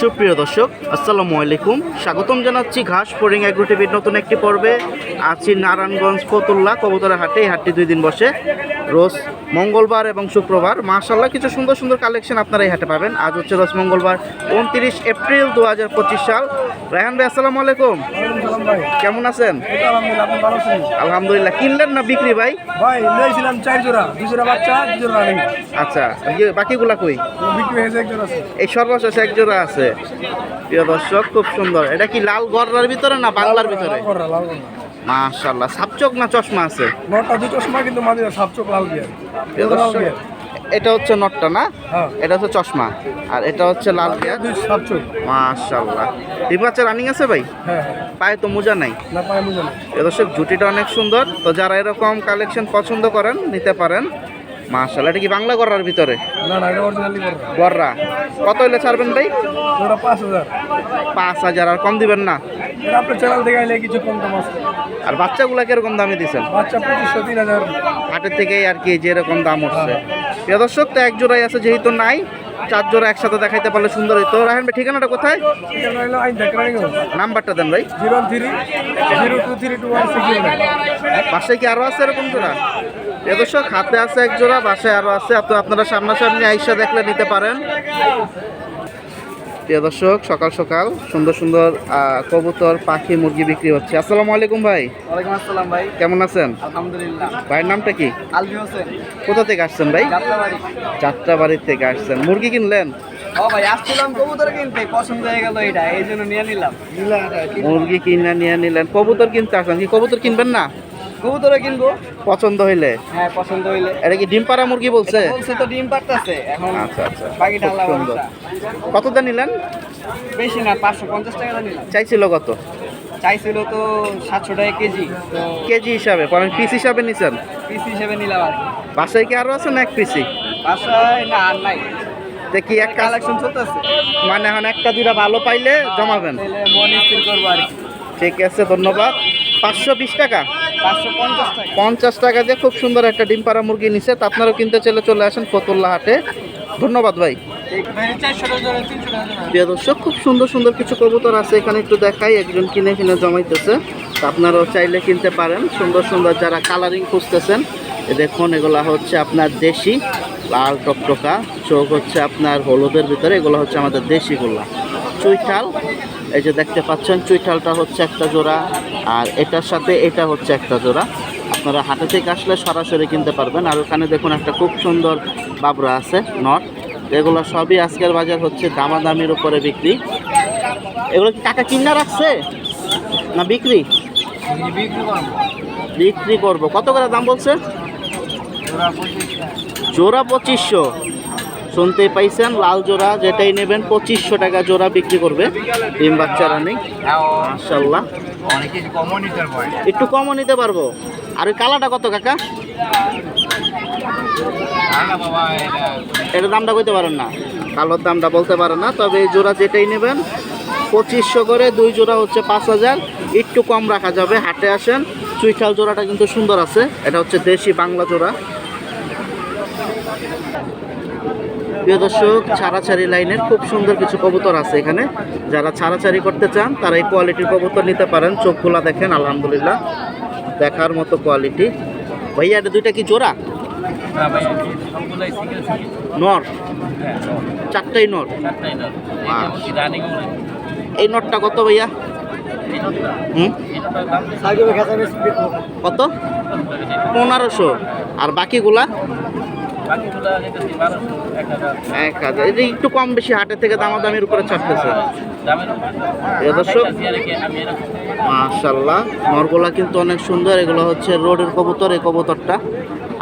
সুপ্রিয় দর্শক, আসসালামু আলাইকুম। স্বাগতম জানাচ্ছি ঘাস ফরিং অ্যাগ্রোটিভির নতুন একটি পর্বে। আছি নারায়ণগঞ্জ ফতুল্লা কবুতরা হাটে, এই হাটটি দুই দিন বসে। রোজ মঙ্গলবার এবং শুক্রবার। মাশাল্লাহ কিছু সুন্দর সুন্দর কালেকশন আপনারা এই হাটে পাবেন। আজ হচ্ছে রোজ মঙ্গলবার উনত্রিশ এপ্রিল দু হাজার পঁচিশ সাল। রায়হান ভাই আসসালামু আলাইকুম। ভাই। কেমন আছেন? আলহামদুলিল্লাহ কিনলেন না বিক্রি ভাই? ভাই নিয়েছিলাম চার জোড়া। দুই জোড়া বাচ্চা দুই জোড়া আচ্ছা বাকিগুলা কই? বিক্রি হয়েছে এক জোড়া আছে। এই সর্বশেষ এক জোড়া আছে। প্রিয় দর্শক খুব সুন্দর। এটা কি লাল গড়ার ভিতরে না বাংলার ভিতরে। মাশাল্লাহ সাপচোক না চশমা আছে? নটা দুই চশমা কিন্তু মাঝে সাপচোক লাল বিয়ার। এটা হচ্ছে নটটা না? হ্যাঁ। এটা হচ্ছে চশমা। আর এটা হচ্ছে লাল পেঁয়াজ দুই সাপচোক। মাশাল্লাহ বাচ্চা রানিং আছে ভাই? হ্যাঁ হ্যাঁ। পায়ে তো মোজা নাই। না পায়ে মোজা নাই। দর্শক জুটিটা অনেক সুন্দর। তো যারা এরকম কালেকশন পছন্দ করেন নিতে পারেন। মাশাল্লাহ এটা কি বাংলা গড়ার ভিতরে? না না এটা অরিজিনালি করবে গড়রা কত হইলে ছাড়বেন ভাই? ওটা পাঁচ হাজার। পাঁচ হাজার আর কম দিবেন না? আপনার চ্যানেল থেকে আইলে কিছু কম দাম আছে। আর বাচ্চাগুলা কীরকম দামে দিচ্ছেন বাচ্চা পঁচিশশো তিন হাজার। হাটের থেকেই আর কি যেরকম দাম উঠছে। প্রিয় দর্শক তো এক জোড়াই আছে যেহেতু নাই চার জোড়া একসাথে দেখাইতে পারলে সুন্দর হইতো। রাহেন ভাই ঠিকানাটা কোথায়? হলো নাম্বারটা দেন ভাই। Zero three zero two three two one six বাসায় কি আরও আছে এরকম জোড়া? দর্শক হাতে আছে এক জোড়া বাসায় আরও আছে। তো আপনারা সামনাসামনি আইসা দেখলে নিতে পারেন। প্রিয় দর্শক সকাল সকাল সুন্দর সুন্দর কবুতর পাখি মুরগি বিক্রি হচ্ছে। আসসালামু আলাইকুম ভাই। ওয়ালাইকুম আসসালাম ভাই। কেমন আছেন? আলহামদুলিল্লাহ। ভাইয়ের নামটা কি? আলবি হোসেন। কোথা থেকে আসছেন ভাই? যাত্রাবাড়ি। যাত্রা বাড়ির থেকে আসছেন। মুরগি কিনলেন? ও ভাই আসছিলাম কবুতর কিনতে। পছন্দ হয়ে গেল এটা এই জন্য নিয়ে নিলাম। মুরগি কিনে নিয়ে নিলেন। কবুতর কিনতে আসেন কি? কবুতর কিনবেন না? কবুতরে কিনবো। পছন্দ হইলে। হ্যাঁ পছন্দ হইলে। এটা কি ডিম পাড়া মুরগি বলছে? বলছে তো ডিম পারতেছে এখন আচ্ছা আচ্ছা। বাকিটা আল্লাহ সুন্দর। কত দা নিলেন? বেশি না পাঁচশো পঞ্চাশ টাকা নিলাম। চাইছিল কত? চাইছিল তো সাতশো টাকা কেজি তো কেজি হিসাবে পরে পিস হিসাবে নিছেন? পিস হিসেবে নিলাম আর বাসায় কি আরও আছে না এক পিসি বাসায় না আর নাই। দেখি এক কালেকশন চলতেছে। মানে এখন একটা দুইটা ভালো পাইলে জমাবেন। মন স্থির করব আর কি। ঠিক আছে ধন্যবাদ। পাঁচশো বিশ টাকা। পঞ্চাশ টাকা। দিয়ে খুব সুন্দর একটা ডিম পাড়া মুরগি নিছে। তা আপনারাও কিনতে চলে চলে আসেন ফতুল্লা হাটে। ধন্যবাদ ভাই। প্রিয় দর্শক খুব সুন্দর সুন্দর কিছু কবুতর আছে। এখানে একটু দেখাই একজন কিনে কিনে জমাইতেছে। তা আপনারাও চাইলে কিনতে পারেন। সুন্দর সুন্দর যারা কালারিং খুঁজতেছেন এ দেখুন এগুলা হচ্ছে আপনার দেশি লাল টকটকা। চোখ হচ্ছে আপনার হলুদের ভিতরে এগুলো হচ্ছে আমাদের দেশি দেশিগুলা চুইঠাল। এই যে দেখতে পাচ্ছেন, চুইঠালটা হচ্ছে একটা জোড়া, আর এটার সাথে এটা হচ্ছে একটা জোড়া। আপনারা হাটে থেকে আসলে সরাসরি কিনতে পারবেন। আর ওখানে দেখুন একটা খুব সুন্দর বাবরা আছে, নট। এগুলো সবই আজকের বাজার হচ্ছে দামাদামির উপরে বিক্রি। এগুলো কি টাকা কিনা রাখছে? না বিক্রি? বিক্রি করব। কত করে দাম বলছে? জোড়া পঁচিশশো। শুনতেই পাইছেন, লাল জোড়া যেটাই নেবেন, পঁচিশশো টাকা জোড়া বিক্রি করবে ডিম বাচ্চা রানিং মাশাল্লাহ অনেক কিছু কমন নিতে পারে একটু কমও নিতে পারব। আর ওই কালাটা কত কাকা? এটা এটার দামটা কইতে পারেন না। কালোর দামটা বলতে পারেন না, তবে এই জোড়া যেটাই নেবেন, পঁচিশশো করে দুই জোড়া হচ্ছে পাঁচ হাজার। একটু কম রাখা যাবে, হাটে আসেন। চুইঠাল জোড়াটা কিন্তু সুন্দর আছে, এটা হচ্ছে দেশি বাংলা জোড়া। প্রিয় দর্শক ছাড়াছাড়ি লাইনের খুব সুন্দর কিছু কবুতর আছে এখানে। যারা ছাড়াছাড়ি করতে চান তারা এই কোয়ালিটির কবুতর নিতে পারেন। চোখগুলা দেখেন আলহামদুলিল্লাহ। দেখার মতো কোয়ালিটি ভাইয়া এটা দুইটা কি জোড়া? না ভাই সবগুলাই সিঙ্গেল সিঙ্গেল নর? হ্যাঁ চারটাই নর? চারটাই না মাস। রানিং এই নটটা কত ভাইয়া? হুম? কত? পনেরোশো। আর বাকিগুলা? এক হাজার। এই যে একটু কম বেশি হাটের থেকে দামাদামির উপরে ছাড়তেছে। দর্শক মাশাল্লাহ নরগুলা কিন্তু অনেক সুন্দর। এগুলো হচ্ছে রোডের কবুতর এই কবুতরটা।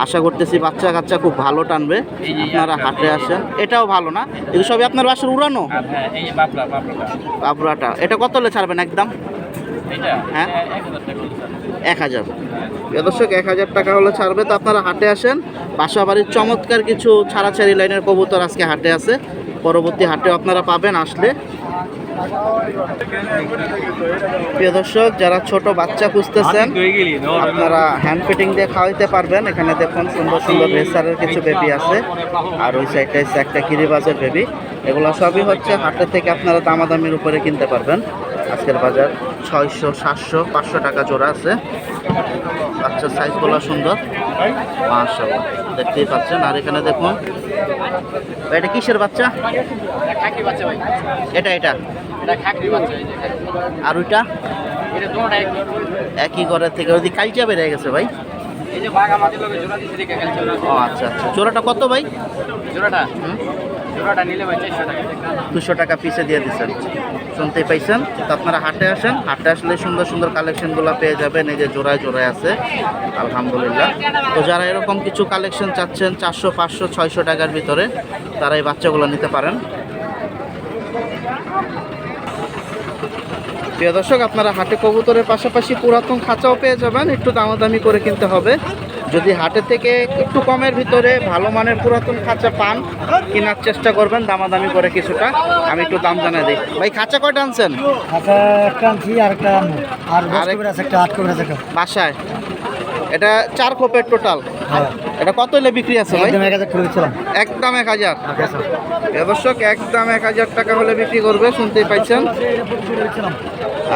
আশা করতেছি বাচ্চা কাচ্চা খুব ভালো টানবে। আপনারা হাটে আসেন। এটাও ভালো না? এগুলো সবই আপনার বাসার উড়ানো? বাবরাটা এটা কত ছাড়বেন একদম? হ্যাঁ? এক হাজার দর্শক এক হাজার টাকা হলে ছাড়বে। তো আপনারা হাটে আসেন। বাসা বাড়ির চমৎকার কিছু ছাড়াছাড়ি লাইনের কবুতর আজকে হাটে আছে। পরবর্তী হাটে আপনারা পাবেন আসলে। প্রিয় দর্শক যারা ছোট বাচ্চা খুঁজতেছেন আপনারা হ্যান্ড ফিটিং দিয়ে খাওয়াইতে পারবেন। এখানে দেখুন সুন্দর সুন্দর রেসারের কিছু বেবি আছে। আর ওই সাইডটা একটা কিরিবাজের বেবি এগুলো সবই হচ্ছে হাটের থেকে আপনারা দামাদামির উপরে কিনতে পারবেন। আজকের বাজার। ছয়শো সাতশো পাঁচশো টাকা জোড়া আছে। বাচ্চার সাইজ সাইজগুলো সুন্দর। মাশাআল্লাহ দেখতেই পাচ্ছেন। আর এখানে দেখুন এটা কিসের বাচ্চা? ভাই এটা এটা। আর ওইটা? একই ঘরের থেকে ওই কালচা বেড়ে গেছে ভাই। ও আচ্ছা আচ্ছা। জোড়াটা কত ভাই? জোড়াটা? দুশো টাকা পিসে দিয়ে দিচ্ছেন। শুনতেই পাইছেন? তো আপনারা হাটে আসেন। হাটে আসলে সুন্দর সুন্দর কালেকশনগুলো পেয়ে যাবেন। এই যে জোড়ায় জোড়ায় আছে। আলহামদুলিল্লাহ। তো যারা এরকম কিছু কালেকশন চাচ্ছেন, চারশো, পাঁচশো, ছয়শো টাকার ভিতরে, তারা এই বাচ্চাগুলো নিতে পারেন। প্রিয় দর্শক, আপনারা হাটে কবুতরের পাশাপাশি পুরাতন খাঁচাও পেয়ে যাবেন। একটু দামাদামি করে কিনতে হবে। যদি হাটের থেকে একটু কমের ভিতরে ভালো মানের পুরাতন খাঁচা পান কেনার চেষ্টা করবেন দামাদামি করে কিছুটা। আমি একটু দাম জানাই দিই। ভাই খাঁচা কয়টা আনছেন? বাসায়? এটা চার কোপের টোটাল? হ্যাঁ। এটা কত হলে বিক্রি আছে ভাই? একদম এক হাজার দর্শক একদম এক হাজার টাকা হলে বিক্রি করবে শুনতেই পাইছেন।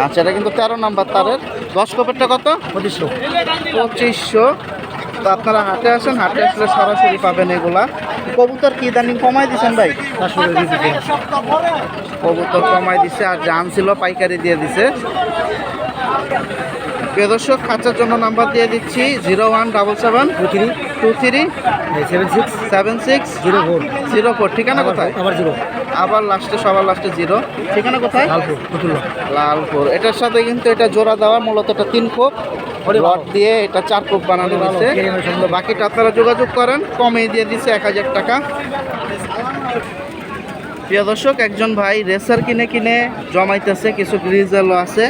আচ্ছা এটা কিন্তু তেরো নাম্বার তারের। দশ কোপেরটা কত? পঁচিশশো। পঁচিশশো। তো আপনারা হাটে আসেন হাটে আসলে সরাসরি পাবেন এগুলা। কবুতর কি ইদানিং কমাই দিচ্ছেন ভাই? কবুতর কমাই দিছে আর জান ছিল পাইকারি দিয়ে দিছে। প্রিয় দর্শক খাঁচার জন্য নাম্বার দিয়ে দিচ্ছি zero one double seven two three. Two three seven six seven six zero four. Zero four. ঠিকানা কোথায়? আবার জিরো। আবার লাস্টে সবার লাস্টে জিরো। ঠিকানা কোথায়? লালপুর লালপুর। এটার সাথে কিন্তু এটা জোড়া দেওয়া মূলত এটা তিন কোপ লট দিয়ে এটা চার কোপ বানানো হয়েছে। বাকিটা আপনারা যোগাযোগ করেন কমে দিয়ে দিচ্ছে এক হাজার টাকা। প্রিয় দর্শক একজন ভাই রেসার কিনে কিনে জমাইতেছে কিছু গ্রিজেলও আছে।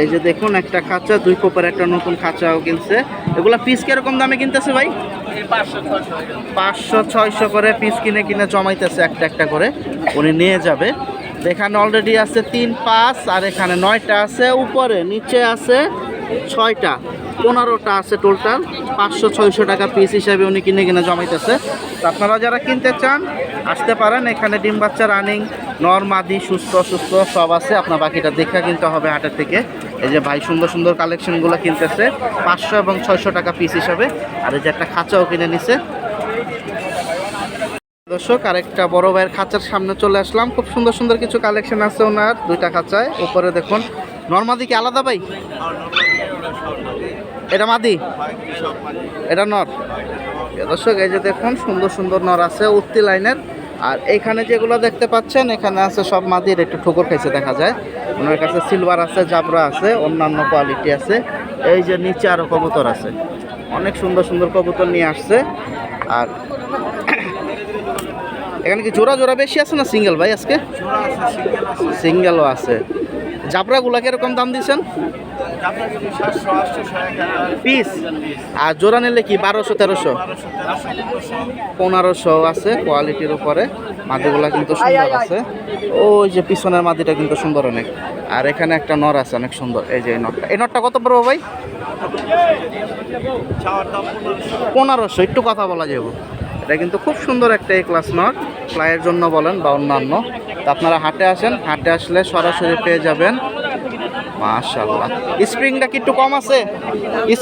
এই যে দেখুন একটা খাঁচা দুই কোপের একটা নতুন খাঁচাও কিনছে। এগুলা পিস কীরকম দামে কিনতেছে ভাই? পাঁচশো ছয়শো করে পিস কিনে কিনে জমাইতেছে একটা একটা করে। উনি নিয়ে যাবে। এখানে অলরেডি আছে তিন পাঁচ আর এখানে নয়টা আছে উপরে নিচে আছে। ছয়টা, পনেরোটা আছে টোটাল পাঁচশো, ছয়শো টাকা পিস হিসাবে উনি কিনে কিনে জমাইতেছে। আপনারা যারা কিনতে চান, আসতে পারেন, এখানে ডিম বাচ্চা রানিং নর, মাদি, সুস্থ সুস্থ সব আছে। আপনার বাকিটা দেখা কিনতে হবে হাটের থেকে। এই যে ভাই সুন্দর সুন্দর কালেকশনগুলো কিনতেছে, পাঁচশো এবং ছয়শো টাকা পিস হিসাবে। আর এই যে একটা খাঁচাও কিনে নিছে। দর্শক, আরেকটা বড় ভাইয়ের খাঁচার সামনে চলে আসলাম। খুব সুন্দর সুন্দর কিছু কালেকশন আছে ওনার, দুইটা খাঁচায়। উপরে দেখুন নর্মাদি কি আলাদা ভাই? এটা মাদি? এটা নর। দর্শক এই যে দেখুন সুন্দর সুন্দর নর আছে উত্তি লাইনের। আর এখানে যেগুলো দেখতে পাচ্ছেন এখানে আছে সব মাদির একটু ঠোকর খাইছে দেখা যায়। ওনার কাছে সিলভার আছে জাবরা আছে অন্যান্য কোয়ালিটি আছে। এই যে নিচে আরও কবুতর আছে। অনেক সুন্দর সুন্দর কবুতর নিয়ে আসছে। আর এখানে কি জোড়া জোড়া বেশি আছে না সিঙ্গেল ভাই আজকে? সিঙ্গেলও আছে জাবরাগুলা কীরকম দাম দিচ্ছেন পিস আর জোড়া নিলে কি বারোশো তেরোশো? পনেরোশো আছে কোয়ালিটির উপরে। মাদিগুলা কিন্তু সুন্দর আছে। ওই যে পিছনের মাদিটা কিন্তু সুন্দর অনেক। আর এখানে একটা নর আছে অনেক সুন্দর। এই যে এই নটটা এই নটটা কত পড়ব ভাই? পনেরোশো। একটু কথা বলা যাব। এটা কিন্তু খুব সুন্দর একটা এই ক্লাস নট ফ্লাইয়ের জন্য বলেন বা অন্যান্য। তা আপনারা হাটে আসেন হাটে আসলে সরাসরি পেয়ে যাবেন। মাশাল্লাহ স্প্রিংটা কি একটু কম আছে?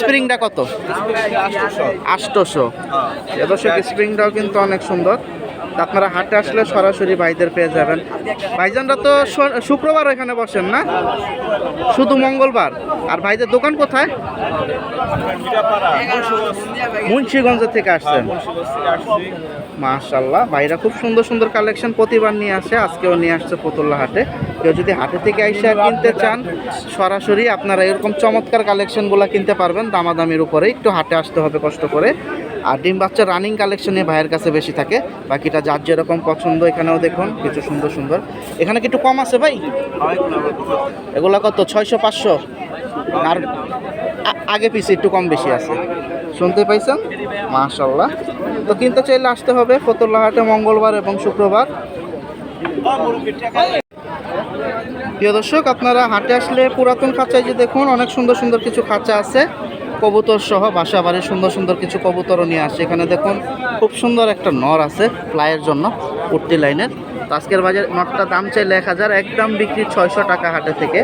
স্প্রিংটা কত? আষ্টশো দর্শক স্প্রিংটাও কিন্তু অনেক সুন্দর। আপনারা হাটে আসলে সরাসরি ভাইদের পেয়ে যাবেন। ভাইজানরা তো শুক্রবার এখানে বসেন না? শুধু মঙ্গলবার। আর ভাইদের দোকান কোথায়? মুন্সিগঞ্জ। থেকে আসছেন। মাশাল্লাহ ভাইরা খুব সুন্দর সুন্দর কালেকশন প্রতিবার নিয়ে আসে আজকেও নিয়ে আসছে পতুল্লা হাটে। কেউ যদি হাটে থেকে আইসা কিনতে চান সরাসরি আপনারা এরকম চমৎকার কালেকশনগুলো কিনতে পারবেন দামাদামির উপরে। একটু হাটে আসতে হবে কষ্ট করে। আর ডিম বাচ্চা রানিং কালেকশনে ভাইয়ের কাছে বেশি থাকে। বাকিটা যার যেরকম পছন্দ এখানেও দেখুন কিছু সুন্দর সুন্দর। এখানে কি একটু কম আছে ভাই? এগুলো কত? ছয়শো পাঁচশো? আর আগে পিছে একটু কম বেশি আছে। শুনতে পাইছেন? মাশাল্লাহ তো কিনতে চাইলে আসতে হবে ফতুল্লাহাটে মঙ্গলবার এবং শুক্রবার। প্রিয় দর্শক, আপনারা হাটে আসলে পুরাতন খাঁচায় যে দেখুন, অনেক সুন্দর সুন্দর কিছু খাঁচা আছে। কবুতর সহ বাসা বাড়ির সুন্দর সুন্দর কিছু কবুতরও নিয়ে আসে। এখানে দেখুন, খুব সুন্দর একটা নর আছে, ফ্লাইয়ের জন্য উঠতি লাইনের। তো আজকের বাজার নটটা দাম চাইলে এক হাজার, একদম বিক্রি ছয়শো টাকা হাটে থেকে।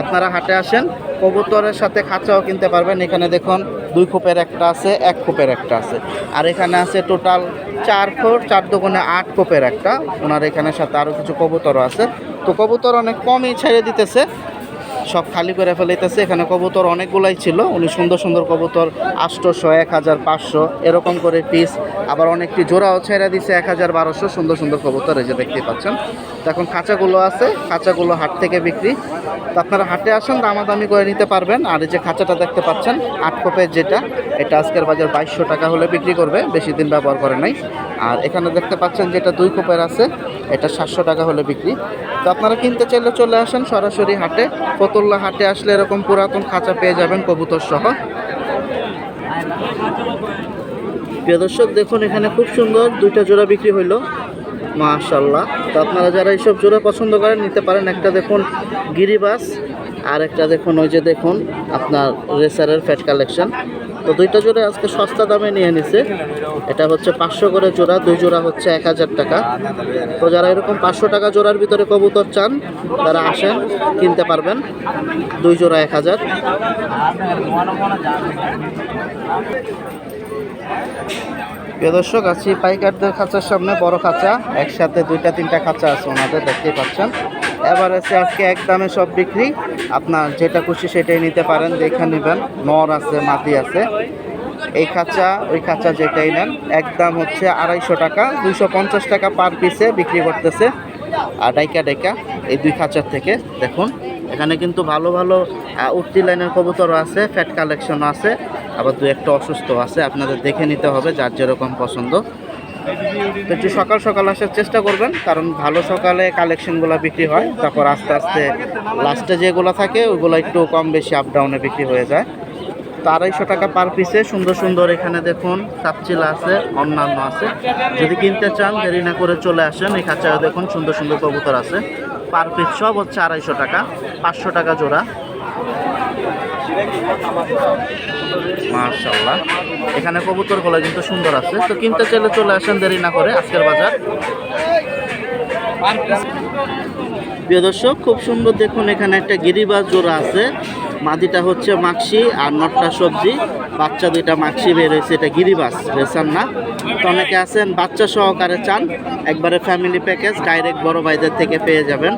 আপনারা হাটে আসেন, কবুতরের সাথে খাঁচাও কিনতে পারবেন। এখানে দেখুন, দুই খোপের একটা আছে, এক খোপের একটা আছে। আর এখানে আছে টোটাল চার ফোর চার দোকানে আট কোপের একটা। ওনার এখানে সাথে আরও কিছু কবুতরও আছে। তো কবুতর অনেক কমই ছেড়ে দিতেছে। সব খালি করে ফেলাইতেছে। এখানে কবুতর অনেকগুলাই ছিল। উনি সুন্দর সুন্দর কবুতর, আটশোশো এক হাজার পাঁচশো, এরকম করে পিস আবার অনেকটি জোড়াও ছেড়ে দিছে এক হাজার বারোশো। সুন্দর সুন্দর কবুতর এই যে দেখতে পাচ্ছেন। তো এখন খাঁচাগুলো আছে। খাঁচাগুলো হাট থেকে বিক্রি। তো আপনারা হাটে আসেন, দামাদামি করে নিতে পারবেন। আর এই যে খাঁচাটা দেখতে পাচ্ছেন, আট কোপের যেটা, এটা আজকের বাজার বাইশশো টাকা হলে বিক্রি করবে। বেশি দিন ব্যবহার করে নাই। আর এখানে দেখতে পাচ্ছেন যেটা দুই কোপের আছে, এটা সাতশো টাকা হলে বিক্রি। তো আপনারা কিনতে চাইলে চলে আসেন সরাসরি হাটে। ফতুল্লা হাটে আসলে এরকম পুরাতন খাঁচা পেয়ে যাবেন কবুতর সহ। প্রিয় দর্শক, দেখুন এখানে খুব সুন্দর দুইটা জোড়া বিক্রি হইল। মাশাল্লাহ তো আপনারা যারা এইসব জোড়া পছন্দ করেন, নিতে পারেন। একটা দেখুন গিরিবাস, আর একটা দেখুন ওই যে দেখুন আপনার রেসারের ফ্যাট কালেকশন। তো দুইটা জোড়া আজকে সস্তা দামে নিয়ে নিছে। এটা হচ্ছে পাঁচশো করে জোড়া, দুই জোড়া হচ্ছে এক হাজার টাকা। তো যারা এরকম পাঁচশো টাকা জোড়ার ভিতরে কবুতর চান, তারা আসেন, কিনতে পারবেন। দুই জোড়া এক হাজার। দর্শক, আছি পাইকারদের খাঁচার সামনে, বড় খাঁচা। একসাথে দুইটা, তিনটা খাঁচা আছে ওনাদের, দেখতেই পাচ্ছেন। এবার আছে আজকে এক দামে সব বিক্রি। আপনার যেটা খুশি সেটাই নিতে পারেন, দেখে নেবেন। নর আছে, মাটি আছে। এই খাঁচা, ওই খাঁচা যেটাই নেন, এক দাম হচ্ছে আড়াইশো টাকা। দুইশো পঞ্চাশ টাকা পার পিসে বিক্রি করতেছে। আর ডাইকা ডাইকা, এই দুই খাঁচার থেকে দেখুন। এখানে কিন্তু ভালো ভালো উঠতি লাইনের কবুতরও আছে ফ্যাট কালেকশনও আছে। আবার দু একটা অসুস্থ আছে, আপনাদের দেখে নিতে হবে যার যেরকম পছন্দ। একটু সকাল সকাল আসার চেষ্টা করবেন, কারণ ভালো সকালে কালেকশনগুলো বিক্রি হয়, তারপর আস্তে আস্তে লাস্টে যেগুলো থাকে, ওগুলো একটু কম বেশি আপ ডাউনে বিক্রি হয়ে যায়। তো আড়াইশো টাকা পার পিসে সুন্দর সুন্দর এখানে দেখুন সাপচিলা আছে, অন্যান্য আছে। যদি কিনতে চান, দেরি না করে চলে আসেন খাঁচায় দেখুন সুন্দর সুন্দর কবুতর আছে। পার পিস সব হচ্ছে আড়াইশো টাকা, পাঁচশো টাকা জোড়া। মার্শাল্লাহ এখানে কবুতরগুলো কিন্তু সুন্দর আছে। তো কিনতে চাইলে চলে আসেন, দেরি না করে আজকের বাজার। প্রিয় দর্শক, খুব সুন্দর দেখুন, এখানে একটা গিরিবাজ জোড়া আছে। মাদিটা হচ্ছে মাক্সি আর নটটা সবজি। বাচ্চা দুইটা মাক্সি বের হয়েছে, এটা গিরিবাস রেসান না। তো অনেকে আছেন, বাচ্চা সহকারে চান, একবারে ফ্যামিলি প্যাকেজ ডাইরেক্ট বড় ভাইদের থেকে পেয়ে যাবেন।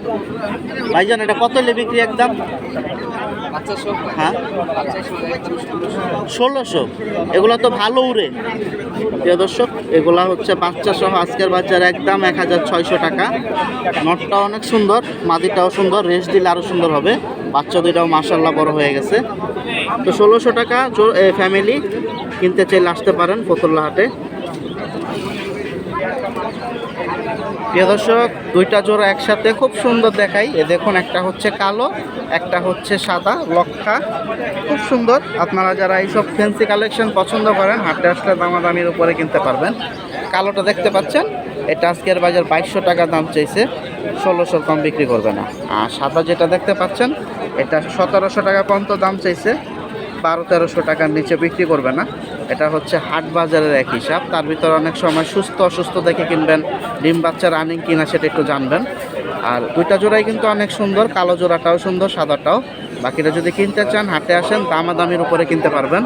ভাইজান, এটা কত হলে বিক্রি একদম? হ্যাঁ? ষোলোশো। এগুলো তো ভালো উড়ে। প্রিয় দর্শক এগুলা হচ্ছে বাচ্চা সহ আজকের বাজার একদম এক হাজার ছয়শো টাকা। নটটা অনেক সুন্দর মাদিটাও সুন্দর রেস্ট দিলে আরও সুন্দর হবে। বাচ্চা দুইটাও মাসাল্লাহ বড় হয়ে গেছে। তো ষোলোশো টাকা ফ্যামিলি কিনতে চাইলে আসতে পারেন ফতুল্লা হাটে প্রিয় দর্শক, দুইটা জোড়া একসাথে খুব সুন্দর দেখাই। এ দেখুন, একটা হচ্ছে কালো, একটা হচ্ছে সাদা, লক্ষা। খুব সুন্দর। আপনারা যারা এইসব ফ্যান্সি কালেকশন পছন্দ করেন, হাটে আসলে দামাদামির উপরে কিনতে পারবেন। কালোটা দেখতে পাচ্ছেন? এটা আজকের বাজার বাইশশো টাকা দাম চাইছে ষোলোশোর কম বিক্রি করবে না। আর সাদা যেটা দেখতে পাচ্ছেন, এটা সতেরোশো টাকা পর্যন্ত দাম চাইছে, বারো তেরোশো টাকার নিচে বিক্রি করবে না। এটা হচ্ছে হাট বাজারের এক হিসাব তার ভিতরে অনেক সময় সুস্থ অসুস্থ দেখে কিনবেন, ডিম বাচ্চা রানিং কিনা সেটা একটু জানবেন। আর দুইটা জোড়াই কিন্তু অনেক সুন্দর, কালো জোড়াটাও সুন্দর, সাদাটাও। বাকিটা যদি কিনতে চান, হাটে আসেন, দামাদামির উপরে কিনতে পারবেন।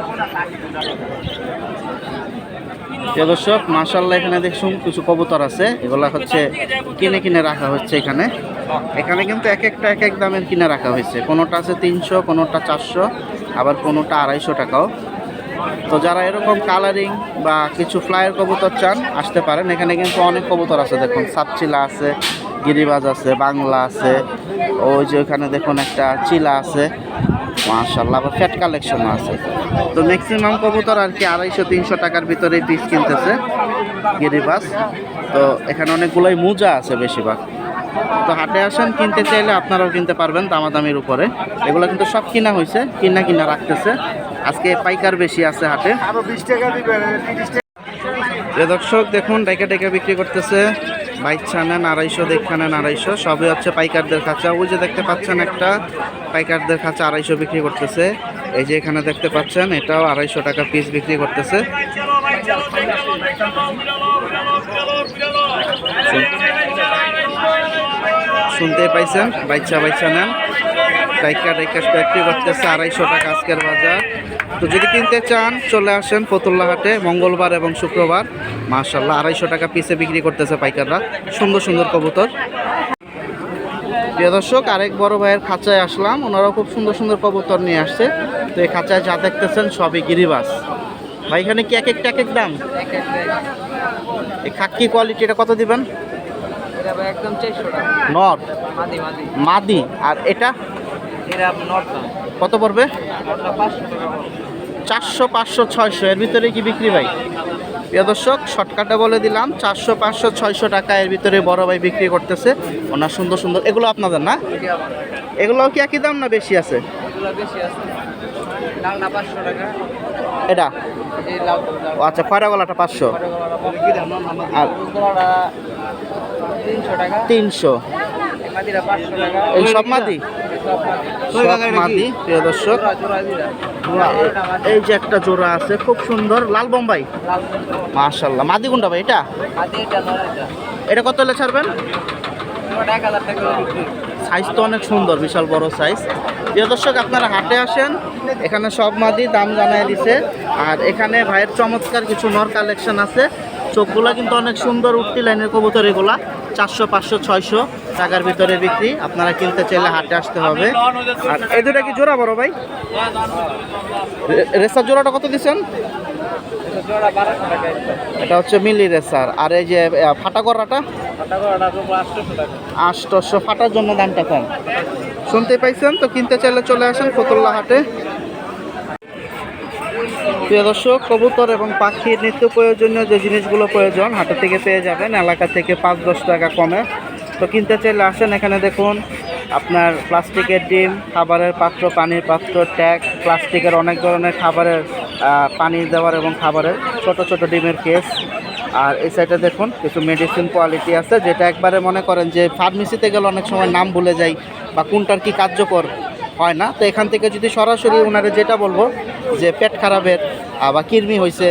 দর্শক মার্শাল্লাহ এখানে দেখুন কিছু কবুতর আছে। এগুলা হচ্ছে কিনে কিনে রাখা হচ্ছে এখানে। এখানে কিন্তু এক একটা এক এক দামের কিনে রাখা হয়েছে। কোনোটা আছে তিনশো, কোনোটা চারশো, আবার কোনোটা আড়াইশো টাকাও। তো যারা এরকম কালারিং বা কিছু ফ্লায়ার কবুতর চান, আসতে পারেন। এখানে কিন্তু অনেক কবুতর আছে, দেখুন সাপচিলা আছে, গিরিবাজ আছে, বাংলা আছে, ওই যে ওখানে দেখুন একটা চিলা আছে মাশাল্লাহ আবার ফ্যাট কালেকশনও আছে। তো ম্যাক্সিমাম কবুতর আর কি আড়াইশো, তিনশো টাকার ভিতরে পিস কিনতেছে গিরিবাস তো এখানে অনেকগুলোই মোজা আছে বেশিরভাগ। তো হাটে আসেন, কিনতে চাইলে আপনারাও কিনতে পারবেন দামাদামির উপরে। এগুলো কিন্তু সব কিনা হয়েছে কিনা কিনা রাখতেছে। আজকে পাইকার বেশি আছে হাটে। দর্শক দেখুন ডাইকা ডাইকা বিক্রি করতেছে। বাইচ্ছা নেন আড়াইশো দেখা নেন আড়াইশো। সবই হচ্ছে পাইকারদের খাঁচা। ওই যে দেখতে পাচ্ছেন একটা পাইকারদের খাঁচা আড়াইশো বিক্রি করতেছে। এই যে এখানে দেখতে পাচ্ছেন এটাও আড়াইশো টাকা পিস বিক্রি করতেছে। শুনতে পাইছেন? বাইচ্চা বাইচ্চা নেন। ডাইকা ডাইকা বিক্রি করতেছে আড়াইশো টাকা আজকের বাজার। তো যদি কিনতে চান চলে আসেন ফতুল্লা হাটে মঙ্গলবার এবং শুক্রবার। মাশাল্লাহ আড়াইশো টাকা পিসে বিক্রি করতেছে পাইকাররা। সুন্দর সুন্দর কবুতর। প্রিয় দর্শক আরেক বড় ভাইয়ের খাঁচায় আসলাম। ওনারাও খুব সুন্দর সুন্দর কবুতর নিয়ে আসছে। তো এই খাঁচায় যা দেখতেছেন সবই গিরিবাস। ভাই এখানে কি এক একটা এক এক দাম? এই খাক্কি কোয়ালিটি এটা কত দিবেন? নট। মাদি। আর এটা? কত পড়বে। চারশো পাঁচশো ছয়শো। এর ভিতরে কি বিক্রি ভাই? প্রিয় দর্শক শর্টকাটে বলে দিলাম চারশো পাঁচশো ছয়শো টাকা এর ভিতরে বড় ভাই বিক্রি করতেছে। ওনার সুন্দর সুন্দর এগুলো আপনাদের না? এগুলো কি একই দাম না বেশি আছে? এটা? আচ্ছা খয়রা গলাটা পাঁচশো আর তিনশো এই সব মাদি? এই যে একটা জোড়া আছে, খুব সুন্দর। লাল বোম্বাই। লাল মাশাল্লাহ মাদি কোনটা ভাই, এটা? এটা কত হলে ছাড়বেন? সাইজ তো অনেক সুন্দর, বিশাল বড় সাইজ প্রিয় দর্শক, আপনারা হাটে আসেন। এখানে সব মাদি দাম জানাই দিছে। আর এখানে ভাইয়ের চমৎকার কিছু নর কালেকশন আছে। চোখগুলা কিন্তু অনেক সুন্দর উঠতি লাইনের কবুতর এগুলা। চারশো, পাঁচশো, ছয়শো টাকার ভিতরে বিক্রি। আপনারা কিনতে চাইলে হাটে আসতে হবে। আর এই দুটা কি জোড়া বড় ভাই? রেসার জোড়াটা কত দিচ্ছেন? এটা হচ্ছে মিলি রেসার। আর এই যে ফাটা করাটা আটশোশো ফাটার জন্য দামটা কম। শুনতে পাইছেন? তো কিনতে চাইলে চলে আসেন ফতুল্লা হাটে। প্রিয় দর্শক, কবুতর এবং পাখির নিত্য প্রয়োজনীয় যে জিনিসগুলো প্রয়োজন, হাটে থেকে পেয়ে যাবেন। এলাকা থেকে পাঁচ দশ টাকা কমে। তো কিনতে চাইলে আসেন এখানে দেখুন, আপনার প্লাস্টিকের ডিম, খাবারের পাত্র, পানির পাত্র, ট্যাগ, প্লাস্টিকের অনেক ধরনের খাবারের পানি দেওয়ার এবং খাবারের ছোট ছোট ডিমের কেস আর এই সাইডে দেখুন, কিছু মেডিসিন কোয়ালিটি আছে, যেটা একবারে মনে করেন যে ফার্মেসিতে গেলে অনেক সময় নাম ভুলে যাই বা কোনটার কি কার্যকর হয় না। তো এখান থেকে যদি সরাসরি ওনারা যেটা বলব যে পেট খারাপের বা কৃমি হয়েছে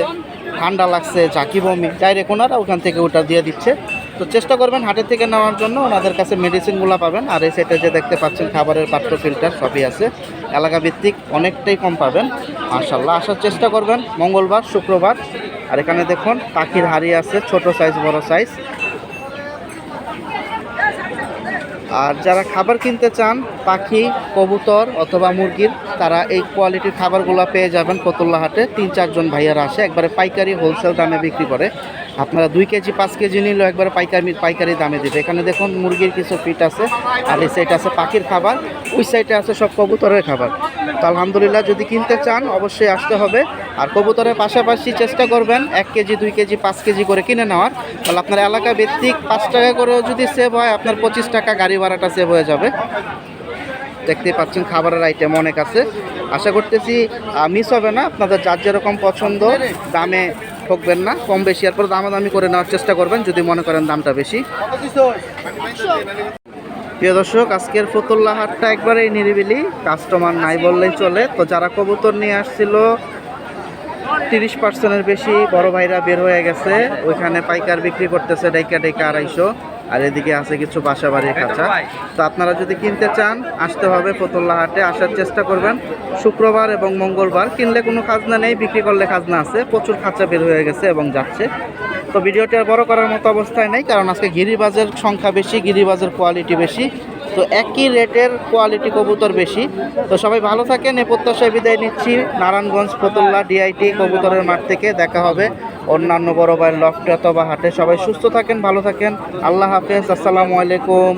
ঠান্ডা লাগছে, ঝাঁকি বমি ডাইরেক্ট ওনারা ওখান থেকে ওটা দিয়ে দিচ্ছে। তো চেষ্টা করবেন হাটের থেকে নেওয়ার জন্য, ওনাদের কাছে মেডিসিনগুলো পাবেন, আর এই সাইডে যে দেখতে পাচ্ছেন, খাবারের পাত্র ফিল্টার সবই আছে। এলাকা ভিত্তিক অনেকটাই কম পাবেন মার্শাল্লাহ আসার চেষ্টা করবেন, মঙ্গলবার, শুক্রবার। আর এখানে দেখুন, পাখির হাড়ি আছে, ছোট সাইজ বড় সাইজ আর যারা খাবার কিনতে চান, পাখি, কবুতর অথবা মুরগির, তারা এই কোয়ালিটির খাবারগুলো পেয়ে যাবেন ফতুল্লা হাটে। তিন চারজন ভাইয়ারা আসে, একবারে পাইকারি হোলসেল দামে বিক্রি করে। আপনারা দুই কেজি, পাঁচ কেজি নিলেও একবারে পাইকারি পাইকারি দামে দেবে। এখানে দেখুন মুরগির কিছু ফিট আছে, আর এই সাইডে আছে পাখির খাবার। ওই সাইডে আছে সব কবুতরের খাবার। তো আলহামদুলিল্লাহ, যদি কিনতে চান, অবশ্যই আসতে হবে। আর কবুতরের পাশাপাশি চেষ্টা করবেন, এক কেজি, দুই কেজি, পাঁচ কেজি করে কিনে নেওয়ার। তাহলে আপনার এলাকা ভিত্তিক পাঁচ টাকা করেও যদি সেভ হয়, আপনার পঁচিশ টাকা গাড়ি ভাড়াটা সেভ হয়ে যাবে। দেখতে পাচ্ছেন, খাবারের আইটেম অনেক আছে। আশা করতেছি মিস হবে না। আপনাদের যার যেরকম পছন্দ, দামে ঠকবেন না। কম বেশি, এরপর দামাদামি করে নেওয়ার চেষ্টা করবেন, যদি মনে করেন দামটা বেশি। প্রিয় দর্শক, আজকের ফতুল্লা হাটটা একবারেই নিরিবিলি। কাস্টমার নাই বললেই চলে। তো যারা কবুতর নিয়ে আসছিল, তিরিশ পার্সেন্টের বেশি বড় ভাইরা বের হয়ে গেছে। ওইখানে পাইকার বিক্রি করতেছে, ডেকা ডেকা আড়াইশো। আর এদিকে আছে কিছু বাসা বাড়ির কাঁচা তো আপনারা যদি কিনতে চান, আসতে হবে ফতুল্লা হাটে। আসার চেষ্টা করবেন শুক্রবার এবং মঙ্গলবার। কিনলে কোনো খাজনা নেই, বিক্রি করলে খাজনা আছে। প্রচুর খাঁচা বের হয়ে গেছে এবং যাচ্ছে। তো ভিডিওটি আর বড় করার মতো অবস্থায় নেই, কারণ আজকে গিরিবাজের সংখ্যা বেশি, গিরিবাজের কোয়ালিটি বেশি। তো একই রেটের কোয়ালিটি কবুতর বেশি। তো সবাই ভালো থাকেন, এ প্রত্যাশায় বিদায় নিচ্ছি। নারায়ণগঞ্জ, ফতুল্লা ডিআইটি কবুতরের মাঠ থেকে দেখা হবে অন্যান্য বড় ভাইয়ের লফটে অথবা হাটে। সবাই সুস্থ থাকেন, ভালো থাকেন। আল্লাহ হাফেজ, আসসালামু আলাইকুম।